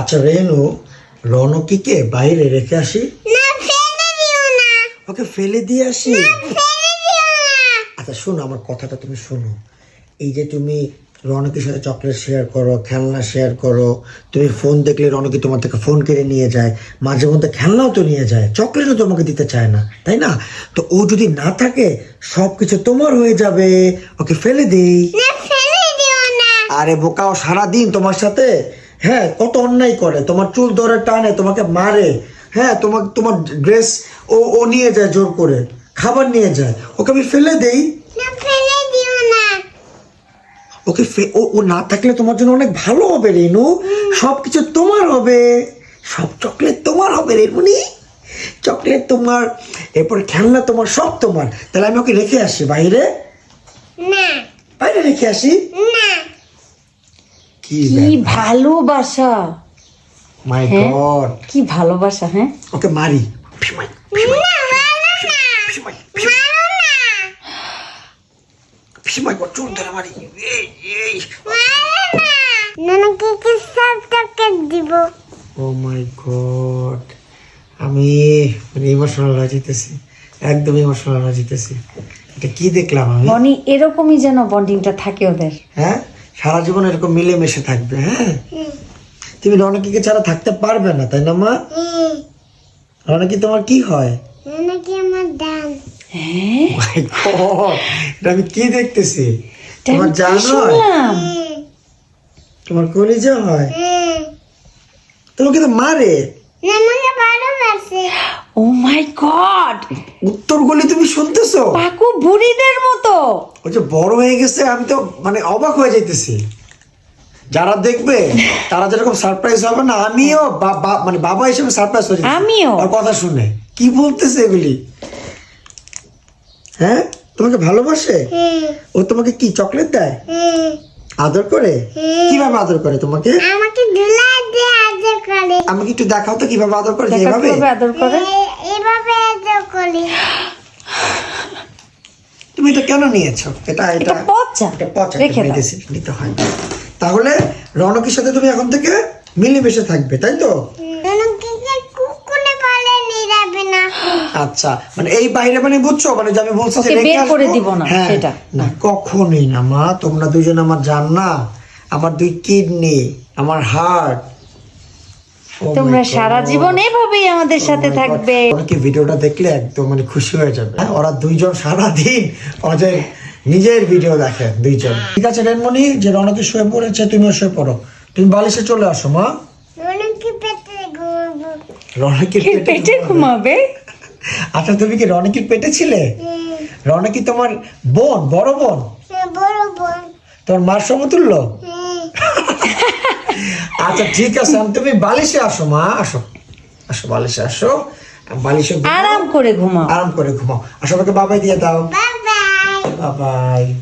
আচ্ছা রেনু রনকিকে বাইরে রেখে আসি? ওকে ফেলে দিয়ে আসি? আচ্ছা শোনো আমার কথাটা তুমি শোনো। এই যে তুমি রনকের সাথে চকলেট শেয়ার করো খেলনা শেয়ার করো তুমি ফোন দেখলে রনকি তোমার থেকে ফোন কেড়ে নিয়ে যায় মাঝে মধ্যে খেলনাও তো নিয়ে যায় চকলেটও তোমাকে দিতে চায় না তাই না? তো ও যদি না থাকে সব কিছু তোমার হয়ে যাবে। ওকে ফেলে দিই। আরে বোকাও সারাদিন তোমার সাথে হ্যাঁ কত অন্যায় করে। তোমার চুল ধরে টানে তোমাকে মারে। হ্যাঁ তোমার তোমার ড্রেস ও ও নিয়ে যায় জোর করে। খাবার নিয়ে যায়। ওকে আমি ফেলে দেই। ওকে ও ও না থাকলে তোমার জন্য অনেক ভালো হবে রেনু। সব কিছু তোমার হবে। সব চকলেট তোমার হবে রেনুনি। চকলেট তোমার এরপর খেলনা তোমার সব তোমার। তাহলে আমি ওকে রেখে আসি বাইরে? না। বাইরে রেখে আসি? না। কি ভালোবাসা? মাই হ্যাঁ? গড কি ভালোবাসা হ্যাঁ? ওকে মারি। আমি মানে ইমোশনাল হয়ে যেতেছি। একদম ইমোশনাল হয়ে যেতেছি। এটা কি দেখলাম আমি? বনি এরকমই যেন বন্ডিংটা থাকে ওদের। হ্যাঁ? সারা জীবন এরকম মিলেমিশে থাকবে হ্যাঁ? তুমি রনকিকে ছাড়া থাকতে পারবে না তাই না মা? রনকি তোমার কি হয়? নানাকে আমার দান হ্যাঁ? এটা আমি কি দেখতেছি? তোমার জানো হুম। তোমার কলিজা হয়? তোমাকে তো মারে। ভালোবাসে ও মাই গড! উত্তর গলি তুমি শুনতেছো? পাকু বুড়িদের মতো! ওই যে বড় হয়ে গেছে আমি তো মানে অবাক হয়ে যাইতেছি। যারা দেখবে তারা যেরকম সারপ্রাইজ হবে না আমিও মানে বাবা হিসেবে সারপ্রাইজ হয়ে আমিও। ওর কথা শুনে। কি বলতেছে এগুলি? হ্যাঁ? তোমাকে ভালোবাসে? ও তোমাকে কি চকলেট দেয়? আদর করে? কীভাবে আদর করে তোমাকে? আমাকে ধুলা দিয়ে আদর করে। আমাকে একটু দেখাও তো কীভাবে আদর করে কীভাবে? আদর করে? এ- এভাবে আদর করি। তুমি এটা কেন নিয়েছো? এটা এটা পচা। এটা পচা রেখে মেডিসিন নিতে হয়। তাহলে রনকের সাথে তুমি এখন থেকে মিলেমিশে থাকবে তাই তো? আচ্ছা মানে এই বাইরে মানে বুঝছ? মানে যে আমি বলছি যে রেখে বের করে দিব না, হ্যাঁ, সেটা। না কখনোই না মা। তোমরা দুজন আমার জান না আমার দুই কিডনি আমার হার্ট তোমরা সারা জীবন এভাবেই আমাদের সাথে থাকবে। অনেকে ভিডিওটা দেখলে একদম মানে খুশি হয়ে যাবে। হ্যাঁ, ওরা দুইজন সারা দিন ওদের নিজের ভিডিও দেখে দুইজন। ঠিক আছে রেনমণি যে রনকে শুয়ে পড়েছে তুমিও শুয়ে পড়ো। তুমি বালিশে চলে আসো মা। রনকের পেটে ঘুমাবে। আচ্ছা তুমি কি রনকির পেটে ছিলে? হুম রনকি তোমার বোন বড় বোন? বড় বোন। তোমার মার সমতুল্য? হুম আচ্ছা ঠিক আছে তুমি বালিশে আসো মা আসো। আসো বালিশে আসো। বালিশে আরাম করে ঘুমাও। আরাম করে ঘুমাও। আসো আমাকে বাবাই দিয়ে দাও। বাই বাই বাবাই।